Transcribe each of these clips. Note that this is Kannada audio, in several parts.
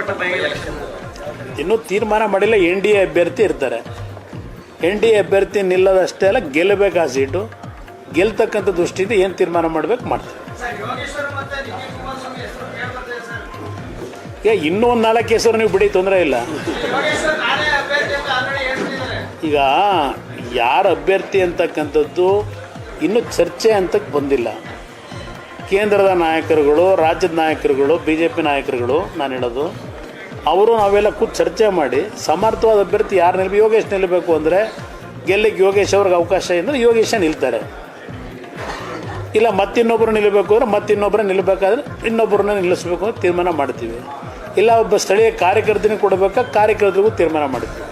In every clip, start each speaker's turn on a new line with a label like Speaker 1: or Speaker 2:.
Speaker 1: ಪಟ್ಟ ಬೈ ಎಲೆಕ್ಷನ್
Speaker 2: ಇನ್ನೂ ತೀರ್ಮಾನ ಮಾಡಿಲ್ಲ, ಎನ್ ಡಿ ಎ ಅಭ್ಯರ್ಥಿ ಇರ್ತಾರೆ. ಎನ್ ಡಿ ಎ ಅಭ್ಯರ್ಥಿ ನಿಲ್ಲದಷ್ಟೇ ಅಲ್ಲ, ಗೆಲ್ಲಬೇಕು ಆ ಸೀಟು? ಗೆಲ್ತಕ್ಕಂಥ ದೃಷ್ಟಿಯಿಂದ ಏನು ತೀರ್ಮಾನ ಮಾಡಬೇಕು, ಮಾಡ್ತಾರೆ. ಏ ಇನ್ನೂ ಒಂದು ನಾಲ್ಕು ಹೆಸರು ನೀವು ಬಿಡಿ, ತೊಂದರೆ ಇಲ್ಲ. ಈಗ ಯಾರ ಅಭ್ಯರ್ಥಿ ಅಂತಕ್ಕಂಥದ್ದು ಇನ್ನೂ ಚರ್ಚೆ ಅಂತಕ್ಕೆ ಬಂದಿಲ್ಲ. ಕೇಂದ್ರದ ನಾಯಕರುಗಳು, ರಾಜ್ಯದ ನಾಯಕರುಗಳು ಬಿ ಜೆ ಪಿ ನಾಯಕರುಗಳು, ನಾನು ಹೇಳೋದು. ಅವರು ನಾವೆಲ್ಲ ಕೂತು ಚರ್ಚೆ ಮಾಡಿ ಸಮರ್ಥವಾದ ಅಭ್ಯರ್ಥಿ ಯಾರು ನಿಲ್ಬೇಕು ಯೋಗೇಶ್ ನಿಲ್ಲಬೇಕು ಅಂದರೆ ಗೆಲ್ಲಿಗೆ ಯೋಗೇಶ್ ಅವ್ರಿಗೆ ಅವಕಾಶ ಇದ್ದರೆ ಯೋಗೇಶ ನಿಲ್ತಾರೆ. ಇಲ್ಲ ಮತ್ತಿನ್ನೊಬ್ಬರು ನಿಲ್ಲಬೇಕು ಅಂದರೆ ಮತ್ತಿನ್ನೊಬ್ಬರೇ ನಿಲ್ಲಬೇಕಾದ್ರೆ ಇನ್ನೊಬ್ಬರನ್ನ ನಿಲ್ಲಿಸಬೇಕು ಅಂತ ತೀರ್ಮಾನ ಮಾಡ್ತೀವಿ. ಇಲ್ಲ ಒಬ್ಬ ಸ್ಥಳೀಯ ಕಾರ್ಯಕರ್ತನಿಗೆ ಕೊಡಬೇಕಾ ಕಾರ್ಯಕರ್ತರಿಗೂ ತೀರ್ಮಾನ ಮಾಡ್ತೀವಿ.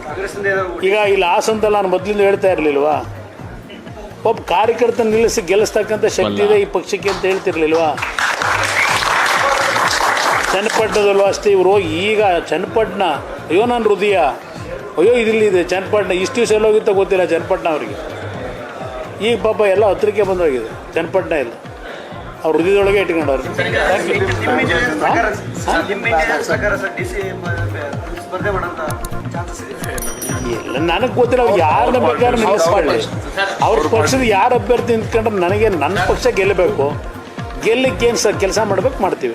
Speaker 2: ಈಗ ಇಲ್ಲಿ ಹಾಸನದಲ್ಲಿ ನಾನು ಮೊದಲಿಂದ ಹೇಳ್ತಾ ಇರಲಿಲ್ವಾ? ಒಬ್ಬ ಕಾರ್ಯಕರ್ತನ ನಿಲ್ಲಿಸಿ ಗೆಲ್ಲಿಸ್ತಕ್ಕಂಥ ಶಕ್ತಿ ಇದೆ ಈ ಪಕ್ಷಕ್ಕೆ ಅಂತ ಹೇಳ್ತಿರ್ಲಿಲ್ವಾ? ಚನ್ನಪಟ್ಟಣದಲ್ಲೂ ಅಷ್ಟೇ ಇವರು. ಈಗ ಚನ್ನಪಟ್ಟಣ ಅಯ್ಯೋ ನನ್ನ ಹೃದಯ. ಅಯ್ಯೋ ಇದಿಲ್ಲಿದೆ ಚನ್ನಪಟ್ಟಣ. ಇಷ್ಟು ದಿವಸ ಎಲ್ಲೋಗಿತ್ತ ಗೊತ್ತಿಲ್ಲ ಚನ್ನಪಟ್ಟಣ ಅವರಿಗೆ. ಈಗ ಪಾಪ ಎಲ್ಲ ಹತ್ತಿರಕ್ಕೆ ಬಂದೋಗಿದೆ ಚನ್ನಪಟ್ಟಣ ಇಲ್ಲ ಅವ್ರ ಹೃದಯದೊಳಗೆ ಇಟ್ಕೊಂಡವ್ರು ಇಲ್ಲ ನನಗೆ ಗೊತ್ತಿಲ್ಲ. ಅವ್ರು ಯಾರನ್ನ ಬೇಕಾದ್ರೆ ನಿಲ್ಲಿಸ್ಕೊಳ್ಳಿ. ಅವ್ರ ಪಕ್ಷದ ಯಾರು ಅಭ್ಯರ್ಥಿ ನಿಂತ್ಕೊಂಡ್ರೆ ನನಗೆ ನನ್ನ ಪಕ್ಷ ಗೆಲ್ಲಬೇಕು ಗೆಲ್ಲಕ್ಕೆ ಏನು ಸರ್ ಕೆಲಸ ಮಾಡ್ಬೇಕು ಮಾಡ್ತೀವಿ.